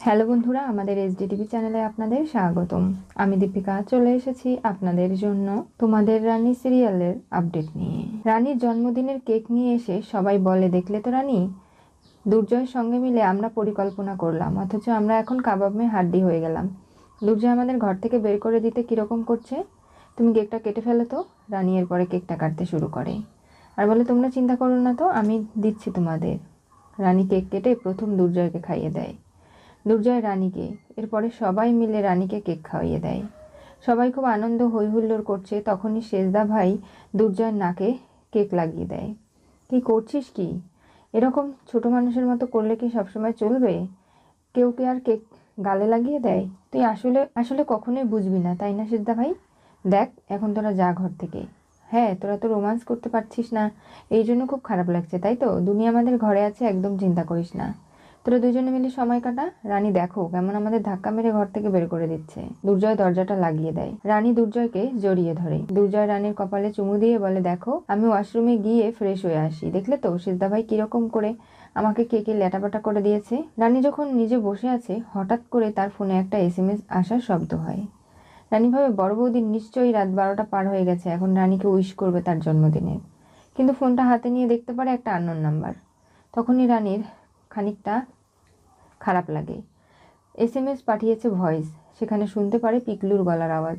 Hello বন্ধুরা, আমাদের S SDTV চ্যানেলে আপনাদের স্বাগতম। আমি দীপিকা, চলে এসেছি আপনাদের জন্য তোমাদের রানী সিরিয়ালের আপডেট নিয়ে। রানীর জন্মদিনের কেক নিয়ে এসে সবাই বলে, দেখলে তো রানী দুর্জয়ের সঙ্গে মিলে আমরা পরিকল্পনা করলাম, অথচ আমরা এখন কাবাব মে হাড্ডি হয়ে গেলাম। দুর্জয় আমাদের ঘর থেকে বের করে দিতে কীরকম করছে? তুমি কেকটা কেটে ফেলো তো। রানী এরপরে কেকটা কাটতে শুরু করে। আর বলে, তোমরা চিন্তা করো না তো, আমি দিচ্ছি তোমাদের। রানী কেক কেটে প্রথম দুর্জয়কে খাইয়ে দেয়। দুর্জয় রানীকে, এরপরে সবাই মিলে রানীকে কেক খাওয়িয়ে দেয়। সবাই খুব আনন্দ হৈহুল্লোড় করছে, তখনই শেষদা ভাই দুর্জয়ের নাকে কেক লাগিয়ে দেয়। কি করছিস কি? এরকম ছোট মানুষের মতো করলে কি সবসময় চলবে? কেউ কি আর কেক গালে লাগিয়ে দেয়? তুই আসলে আসলে কখনোই বুঝবি না, তাই না সিদ্ধা ভাই? দেখ, এখন তোরা যা ঘর থেকে। হ্যাঁ তোরা তো রোমান্স করতে পারছিস না, এই জন্য খুব খারাপ লাগছে, তাই তো? দুনিয়া আমাদের ঘরে আছে, একদম চিন্তা করিস না। তোরা দুজনে মিলে সময় কাটা। রানী, দেখো কেমন আমাদের ধাক্কা মেরে ঘর থেকে বের করে দিচ্ছে। দুর্জয় দরজাটা লাগিয়ে দেয়। রানী দুর্জয়কে জড়িয়ে ধরে। দুর্জয় রানীর কপালে চুমু দিয়ে বলে, দেখো, আমি ওয়াশরুমে গিয়ে ফ্রেশ হয়ে আসি। দেখলে তো সিদ্ধা ভাই কীরকম করে আমাকে কে কে ল্যাটাপাটা করে দিয়েছে? রানী যখন নিজে বসে আছে, হঠাৎ করে তার ফোনে একটা এস এম এস আসার শব্দ হয়। রানী ভাবে, বড় বৌদির নিশ্চয়ই রাত বারোটা পার হয়ে গেছে, এখন রানীকে উইশ করবে তার জন্মদিনে কিন্তু ফোনটা হাতে নিয়ে দেখতে পারে একটা আননোন নাম্বার। তখনই রানীর খানিকটা খারাপ লাগে। এস এম এস পাঠিয়েছে ভয়েস, সেখানে শুনতে পারে পিকলুর গলার আওয়াজ।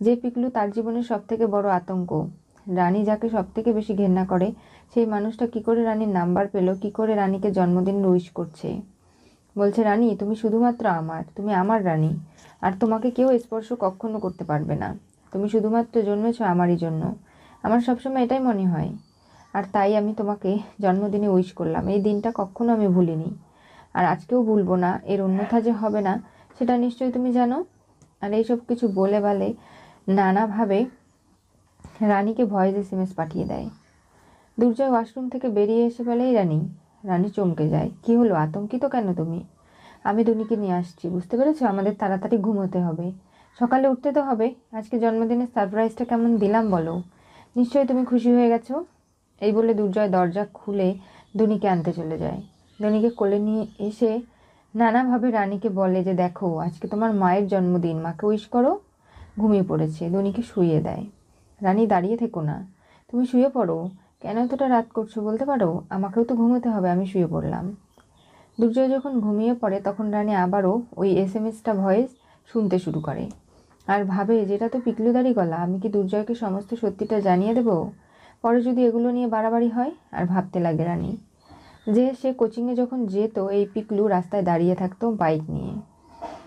যে পিকলু তার জীবনের সব থেকে বড় আতঙ্ক। রানী যাকে সব থেকে বেশি ঘেন্না করে, সেই মানুষটা কি করে রানীর নাম্বার পেল, কি করে রানীকে জন্মদিন উইশ করছে। বলছে, রানী, তুমি শুধুমাত্র আমার, তুমি আমার রানী। আর তোমাকে কেউ স্পর্শ কখনো করতে পারবে না। তুমি শুধুমাত্র জন্মেছ আমারই জন্য। আমার সবসময় এটাই মনে হয়। আর তাই আমি তোমাকে জন্মদিনে উইশ করলাম। এই দিনটা কখনো আমি ভুলিনি। আর আজকেও ভুলবো না। এর অন্যথা যে হবে না, সেটা নিশ্চয়ই তুমি জানো। আর এইসব কিছু বলে বলে নানাভাবে রানীকে ভয়েস এস এম এস পাঠিয়ে দেয়। দুর্জয় ওয়াশরুম থেকে বেরিয়ে এসে বলেই রানী রানী চমকে যায়। কি হলো? আতঙ্কিত কেন তুমি? আমি দুনিকে নিয়ে আসছি, বুঝতে পেরেছ? আমাদের তাড়াতাড়ি ঘুমোতে হবে। সকালে উঠতে তো হবে। আজকে জন্মদিনের সারপ্রাইজটা কেমন দিলাম বলো। নিশ্চয়ই তুমি খুশি হয়ে গেছো? এই বলে দুর্জয় দরজা খুলে দুনিকে আনতে চলে যায়। ধনীকে কোলে নিয়ে এসে নানাভাবে রানীকে বলে যে, দেখো, আজকে তোমার মায়ের জন্মদিন, মাকে উইশ করো। ঘুমিয়ে পড়েছে, ধনীকে শুয়ে দেয়। রানী, দাঁড়িয়ে থেকো না, তুমি শুয়ে পড়ো। কেন এতটা রাত করছ বলতে পারো? আমাকেও তো ঘুমোতে হবে, আমি শুয়ে পড়লাম। দুর্জয় যখন ঘুমিয়ে পড়ে, তখন রানী আবারও ওই এস এম এসটা ভয়েস শুনতে শুরু করে। আর ভাবে, যেটা তো পিকলুদারি গলা আমি কি দুর্জয়কে সমস্ত সত্যিটা জানিয়ে দেব? পরে যদি এগুলো নিয়ে বাড়াবাড়ি হয়, আর ভাবতে লাগে রানী যে সে কোচিংয়ে যখন যেত, এই পিকলু রাস্তায় দাঁড়িয়ে থাকতো বাইক নিয়ে।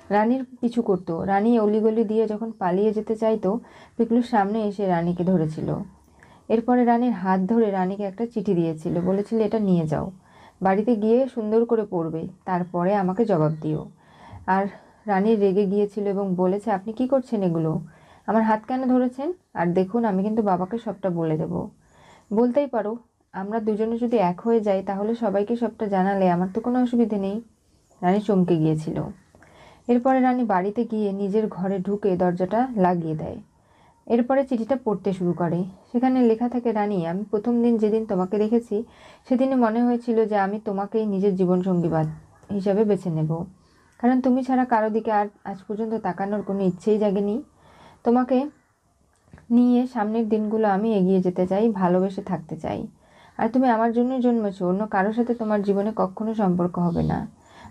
রানীর পিছু করতো। রানী অলিগলি দিয়ে যখন পালিয়ে যেতে চাইতো, পিকলুর সামনে এসে রানীকে ধরেছিল। এরপরে রানীর হাত ধরে রানীকে একটা চিঠি দিয়েছিল। বলেছিল, এটা নিয়ে যাও। বাড়িতে গিয়ে সুন্দর করে পড়বে। তারপরে আমাকে জবাব দিও। আর রানীর রেগে গিয়েছিল এবং বলেছে, আপনি কি করছেন এগুলো? আমার হাত কেন ধরেছেন? আর দেখুন, আমি কিন্তু বাবাকে সবটা বলে দেব। বলতেই পারো, আমরা দুজনে যদি এক হয়ে যাই, তাহলে সবাইকে সবটা জানালে আমার তো কোনো অসুবিধে নেই। রানী চমকে গিয়েছিল। এরপরে রানী বাড়িতে গিয়ে নিজের ঘরে ঢুকে দরজাটা লাগিয়ে দেয়। এরপরে চিঠিটা পড়তে শুরু করে। সেখানে লেখা থাকে, রানী, আমি প্রথম দিন যেদিন তোমাকে দেখেছি সেদিনে মনে হয়েছিল যে আমি তোমাকেই নিজের জীবনসঙ্গী হিসাবে বেছে নেব। কারণ তুমি ছাড়া কারও দিকে আর আজ পর্যন্ত তাকানোর কোনো ইচ্ছেই জাগেনি। তোমাকে নিয়ে সামনের দিনগুলো আমি এগিয়ে যেতে চাই, ভালোবেসে থাকতে চাই। আর তুমি আমার জন্যই জন্মেছো, অন্য কারোর সাথে তোমার জীবনে কখনো সম্পর্ক হবে না।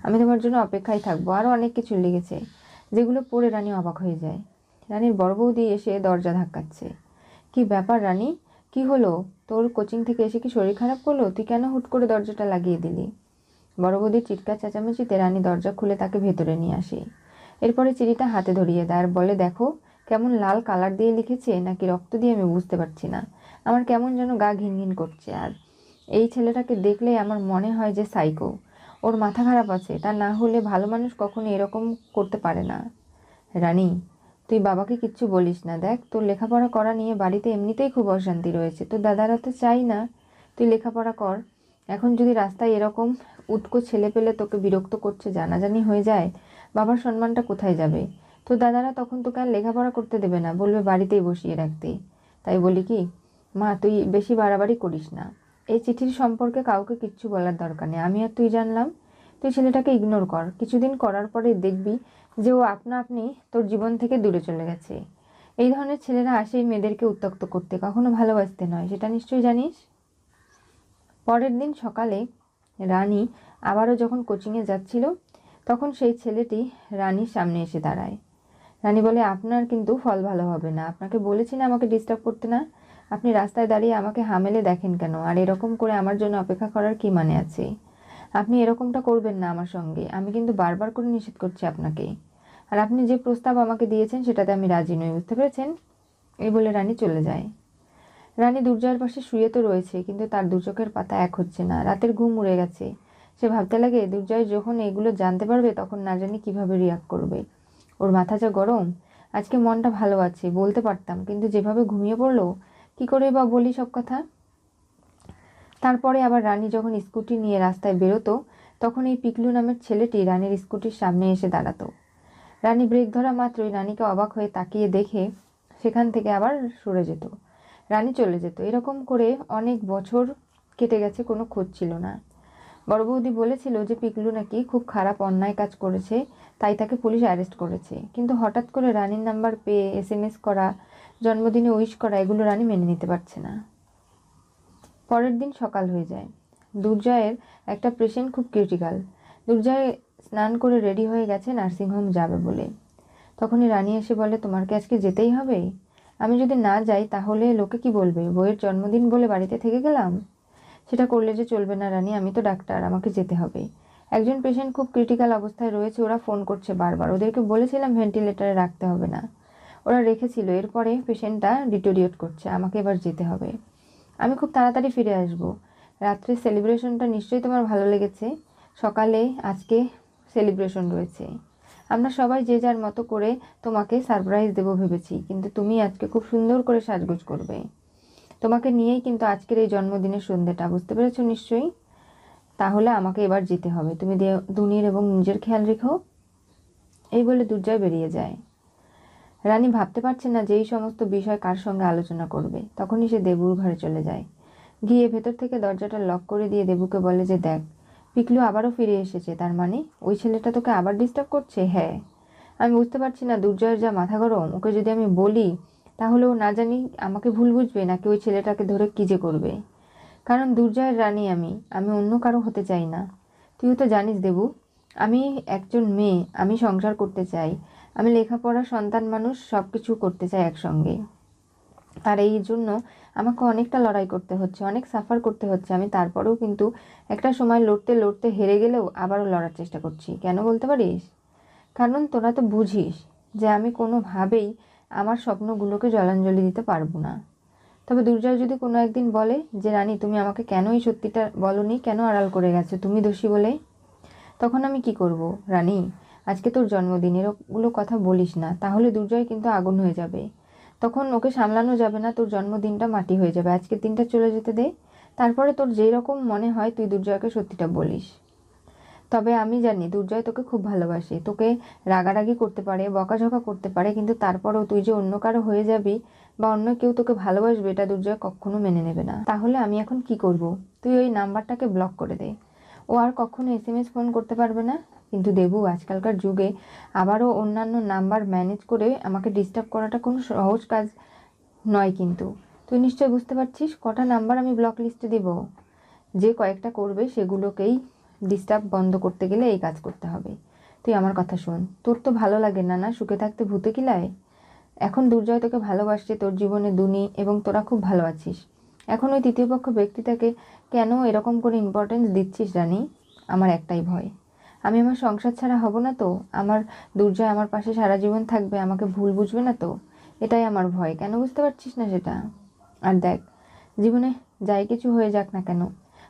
আমি তোমার জন্য অপেক্ষায় থাকব আরও অনেক কিছু লেগেছে, যেগুলো পড়ে রানী অবাক হয়ে যায়। রানীর বড় বৌদি এসে দরজা ধাক্কাচ্ছে। কি ব্যাপার রানী? কি হলো? তোর কোচিং থেকে এসে কি শরীর খারাপ করল? তুই কেন হুট করে দরজাটা লাগিয়ে দিলি? বড় বৌদির চিৎকার চেঁচামেচিতে রানী দরজা খুলে তাকে ভেতরে নিয়ে আসে। এরপরে চিঠিটা হাতে ধরিয়ে দেয় আর বলে, দেখো কেমন লাল কালার দিয়ে লিখেছে নাকি রক্ত দিয়ে আমি বুঝতে পারছি না। আমার কেমন যেন গা ঘিন ঘিন করছে আর। এই ছেলেটাকে দেখলেই আমার মনে হয় যে সাইকো ওর মাথা খারাপ আছে, তা না হলে ভালো মানুষ কখনো এরকম করতে পারে না। রানী, তুই বাবাকে কিচ্ছু বলিস না, দেখ, তোর লেখাপড়া করা নিয়ে বাড়িতে এমনিতেই খুব অশান্তি রয়েছে। তোর দাদারা তো চাই না, তুই লেখাপড়া কর। এখন যদি রাস্তায় এরকম উটকো ছেলে পেলে তোকে বিরক্ত করছে, জানাজানি হয়ে যায়, বাবার সম্মানটা কোথায় যাবে? তোর দাদারা তখন তোকে আর লেখাপড়া করতে দেবে না, বলবে বাড়িতেই বসিয়ে রাখতে। তাই বলি কি, মা, তুই বেশি বাড়াবাড়ি করিস না। এই চিঠির সম্পর্কে কাউকে কিচ্ছু বলার দরকার নেই। আমি আর তুই জানলাম, তুই ছেলেটাকে ইগনোর কর। কিছুদিন করার পরে দেখবি যে ও আপনা আপনি তোর জীবন থেকে দূরে চলে গেছে। এই ধরনের ছেলেরা আসে মেয়েদেরকে উত্তক্ত করতে, কখনো ভালোবাসতে নয়। সেটা নিশ্চয়ই জানিস? পরের দিন সকালে রানী আবারও যখন কোচিংয়ে যাচ্ছিল, তখন সেই ছেলেটি রানীর সামনে এসে দাঁড়ায়। রানী বলে, আপনার কিন্তু ফল ভালো হবে না। আপনাকে বলেছি না আমাকে ডিস্টার্ব করতে না। আপনি রাস্তায় দাঁড়িয়ে আমাকে হামেলে দেখেন কেন? আর এরকম করে আমার জন্য অপেক্ষা করার কি মানে আছে? আপনি এরকমটা করবেন না আমার সঙ্গে। আমি কিন্তু বারবার করে নিষেধ করছি আপনাকে। আর আপনি যে প্রস্তাব আমাকে দিয়েছেন, সেটাতে আমি রাজি নই, বুঝতে পেরেছেন? এই বলে রানী চলে যায়। রানী দুর্জয়ের পাশে শুয়ে তো রয়েছে, কিন্তু তার দু চোখের পাতা এক হচ্ছে না। রাতের ঘুম উড়ে গেছে। সে ভাবতে লাগে দুর্জয় যখন এগুলো জানতে পারবে, তখন না জানি কীভাবে রিয়াক্ট করবে। ওর মাথা যা গরম, আজকে মনটা ভালো আছে, বলতে পারতাম, কিন্তু যেভাবে ঘুমিয়ে পড়ল, কি করে বা বলি সব কথা? তারপরে আবার রানী যখন স্কুটি নিয়ে রাস্তায় বেরোতো, তখন এই পিকলু নামের ছেলেটি রানীর স্কুটির সামনে এসে দাঁড়াতো। রানী ব্রেক ধরা মাত্রই রানীকে অবাক হয়ে তাকিয়ে দেখে সেখান থেকে আবার সরে যেত। রানী চলে যেত। এরকম করে অনেক বছর কেটে গেছে, কোনো খোঁজ ছিল না। বড় বৌদি বলেছিল যে পিকলু নাকি খুব খারাপ অন্যায় কাজ করেছে, তাই তাকে পুলিশ অ্যারেস্ট করেছে। কিন্তু হঠাৎ করে রানীর নাম্বার পেয়ে এস এম এস করা, জন্মদিনে উইশ করা, এগুলো রানী মেনে নিতে পারছে না। পরের দিন সকাল হয়ে যায়। দুর্জয়ের একটা পেশেন্ট খুব ক্রিটিক্যাল দুর্জয় স্নান করে রেডি হয়ে গেছে নার্সিংহোম যাবে বলে। তখনই রানী এসে বলে, তোমার কি আজকে যেতেই হবে? আমি যদি না যাই, তাহলে লোকে কি বলবে? বইয়ের জন্মদিন বলে বাড়িতে থেকে গেলাম? সেটা করলে যে চলবে না রানী, আমি তো ডাক্তার, আমাকে যেতে হবে একজন পেশেন্ট খুব ক্রিটিক্যাল অবস্থায় রয়েছে, ওরা ফোন করছে বারবার। ওদেরকে বলেছিলাম ভেন্টিলেটারে রাখতে হবে না। ওরা রেখেছিল, এরপরে পেশেন্টটা ডিটোরিয়েট করছে, আমাকে এবার যেতে হবে। আমি খুব তাড়াতাড়ি ফিরে আসব। রাত্রে সেলিব্রেশনটা নিশ্চয়ই তোমার ভালো লেগেছে। সকালে আজকে সেলিব্রেশন রয়েছে। আমরা সবাই যে যার মতো করে তোমাকে সারপ্রাইজ দেবো ভেবেছি, কিন্তু তুমি আজকে খুব সুন্দর করে সাজগোজ করবে। তোমাকে নিয়েই কিন্তু আজকের এই জন্মদিনের সন্ধ্যেটা, বুঝতে পেরেছ নিশ্চয়ই? তাহলে আমাকে এবার যেতে হবে। তুমি দুনির এবং নিজের খেয়াল রেখো। এই বলে দুর্জয় বেরিয়ে যায়। রানী ভাবতে পারছে না যে এই সমস্ত বিষয় কার সঙ্গে আলোচনা করবে। তখনই সে দেবুর ঘরে চলে যায়। গিয়ে ভেতর থেকে দরজাটা লক করে দিয়ে দেবুকে বলে যে, দেখ, পিকলু আবারও ফিরে এসেছে। তার মানে ওই ছেলেটা তোকে আবার ডিস্টার্ব করছে? হ্যাঁ। আমি বুঝতে পারছি না, দুর্জয়ের যা মাথা গরম, ওকে যদি আমি বলি তাহলে ও না জানি আমাকে ভুল বুঝবে নাকি ওই ছেলেটাকে ধরে কী যে করবে। কারণ দুর্জয়ের রানী আমি আমি অন্য কারও হতে চাই না। তুইও তো জানিস দেবু, আমি একজন মেয়ে, আমি সংসার করতে চাই। আমি লেখাপড়া, সন্তান মানুষ সব কিছু করতে চাই একসঙ্গে। আর এই জন্য আমাকে অনেকটা লড়াই করতে হচ্ছে, অনেক সাফার করতে হচ্ছে। আমি তারপরেও কিন্তু একটা সময় লড়তে লড়তে হেরে গেলেও আবারও লড়ার চেষ্টা করছি। কেন বলতে পারিস? কারণ তোরা তো বুঝিস যে আমি কোনোভাবেই আমার স্বপ্নগুলোকে জলাঞ্জলি দিতে পারব না। তবে দুর্জয় যদি কোনো একদিন বলে যে, রানী, তুমি আমাকে কেন এই সত্যিটা বলনি? কেন আড়াল করে গেছো? তুমি দোষী বলে তখন আমি কি করব? রানী, আজকে তোর জন্মদিন, এরগুলো কথা বলিস না। তাহলে দুর্জয় কিন্তু আগুন হয়ে যাবে। তখন ওকে সামলানো যাবে না, তোর জন্মদিনটা মাটি হয়ে যাবে। আজকের দিনটা চলে যেতে দে। তারপরে তোর যেই রকম মনে হয়, তুই দুর্জয়কে সত্যিটা বলিস। তবে আমি জানি দুর্জয় তোকে খুব ভালোবাসে। তোকে রাগারাগি করতে পারে, বকাঝকা করতে পারে, কিন্তু তারপরেও তুই যে অন্য কারও হয়ে যাবি বা অন্য কেউ তোকে ভালোবাসবে, এটা দুর্জয় কখনো মেনে নেবে না। তাহলে আমি এখন কি করব? তুই ওই নাম্বারটাকে ব্লক করে দে। ও আর কখনো এস এম এস ফোন করতে পারবে না। কিন্তু দেবু, আজকালকার যুগে আবারও অন্যান্য নাম্বার ম্যানেজ করে আমাকে ডিস্টার্ব করাটা কোনো সহজ কাজ নয় কিন্তু। তুই নিশ্চয়ই বুঝতে পারছিস কটা নাম্বার আমি ব্লক লিস্টে দেব। যে কয়েকটা করবে সেগুলোকেই ডিস্টার্ব বন্ধ করতে গেলে এই কাজ করতে হবে। তুই আমার কথা শোন। তোর তো ভালো লাগে না না? সুখে থাকতে ভূতে কিলায় এখন দুর্জয় তোকে ভালোবাসছে, তোর জীবনে দুনি এবং তোরা খুব ভালো আছিস। এখন ওই তৃতীয় পক্ষ ব্যক্তিটাকে কেন এরকম করে ইম্পর্টেন্স দিচ্ছিস রানী আমার একটাই ভয়। আমি আমার সংসার ছাড়া হব না তো? আমার দুর্জয় আমার পাশে সারা জীবন থাকবে, আমাকে ভুল বুঝবে না তো? এটাই আমার ভয়। কেন বুঝতে পারছিস না সেটা? আর দেখ, জীবনে যাই কিছু হয়ে যাক না কেন,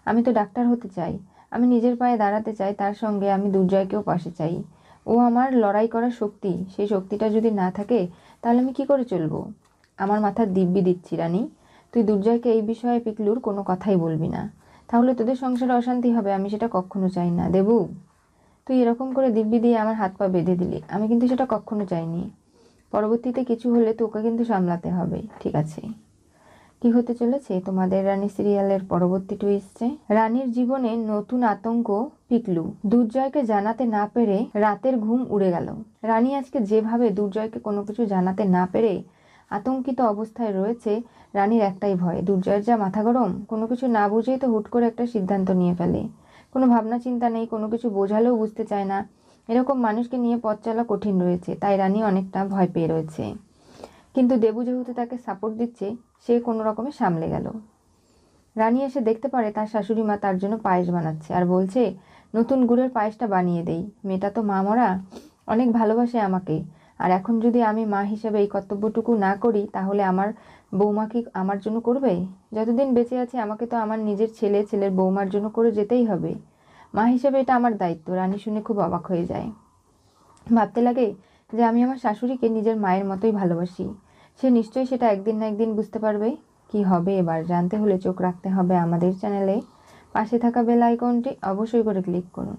আমি তো ডাক্তার হতে চাই। আমি নিজের পায়ে দাঁড়াতে চাই, তার সঙ্গে আমি দুর্জয়কেও পাশে চাই। ও আমার লড়াই করার শক্তি, সেই শক্তিটা যদি না থাকে, তাহলে আমি কি করে চলবো? আমার মাথার দিব্যি দিচ্ছি, রানী। তুই দুর্জয়কে এই বিষয়ে পিকলুর কোনো কথাই বলবি না। তাহলে তোদের সংসারে অশান্তি হবে, আমি সেটা কখনো চাই না। দেবু, তুই এরকম করে দিব্যি দিয়ে আমার হাত পা বেঁধে দিলি। আমি কিন্তু সেটা কখনো চাইনি। পরবর্তীতে কিছু হলে তোকে কিন্তু সামলাতে হবে। ঠিক আছে। কি হতে চলেছে? তোমাদের রানী সিরিয়ালের পরবর্তী টুইস্টে রানীর জীবনে নতুন আতঙ্ক পিকলু। দুর্জয়কে জানাতে না পেরে রাতের ঘুম উড়ে গেল। রানী আজকে যেভাবে দুর্জয়কে কোনো কিছু জানাতে না পেরে আতঙ্কিত অবস্থায় রয়েছে, রানীর একটাই ভয়। দুর্জয়ের যা মাথা গরম, কোনো কিছু না বুঝেই তো হুট করে একটা সিদ্ধান্ত নিয়ে ফেলে। কোনো ভাবনা চিন্তা নেই, কোনো কিছু বোঝালেও বুঝতে চায় না। এরকম মানুষকে নিয়ে পথ চলা কঠিন রয়েছে, তাই রানী অনেকটা ভয় পেয়ে রয়েছে। কিন্তু দেবু যেহেতু তাকে সাপোর্ট দিচ্ছে সে কোনো রকমে সামলে গেল। রানী এসে দেখতে পারে তার শাশুড়ি মা তার জন্য পায়েস বানাচ্ছে আর বলছে, নতুন গুড়ের পায়েসটা বানিয়ে দেই। মেয়েটা তো মা মরা, অনেক ভালোবাসে আমাকে। আর এখন যদি আমি মা হিসেবে এই কর্তব্যটুকু না করি, তাহলে আমার বৌমা কি আমার জন্য করবে? যতদিন বেঁচে আছি, আমাকে তো আমার নিজের ছেলে, ছেলের বৌমার জন্য করে যেতেই হবে। মা হিসেবে এটা আমার দায়িত্ব। রানী শুনে খুব অবাক হয়ে যায়। ভাবতে লাগে যে আমি আমার শাশুড়িকে নিজের মায়ের মতোই ভালোবাসি। সে নিশ্চয়ই সেটা একদিন না একদিন বুঝতে পারবে কি হবে। এবার জানতে হলে চোখ রাখতে হবে আমাদের চ্যানেলে। পাশে থাকা বেল আইকনটি অবশ্যই করে ক্লিক করুন।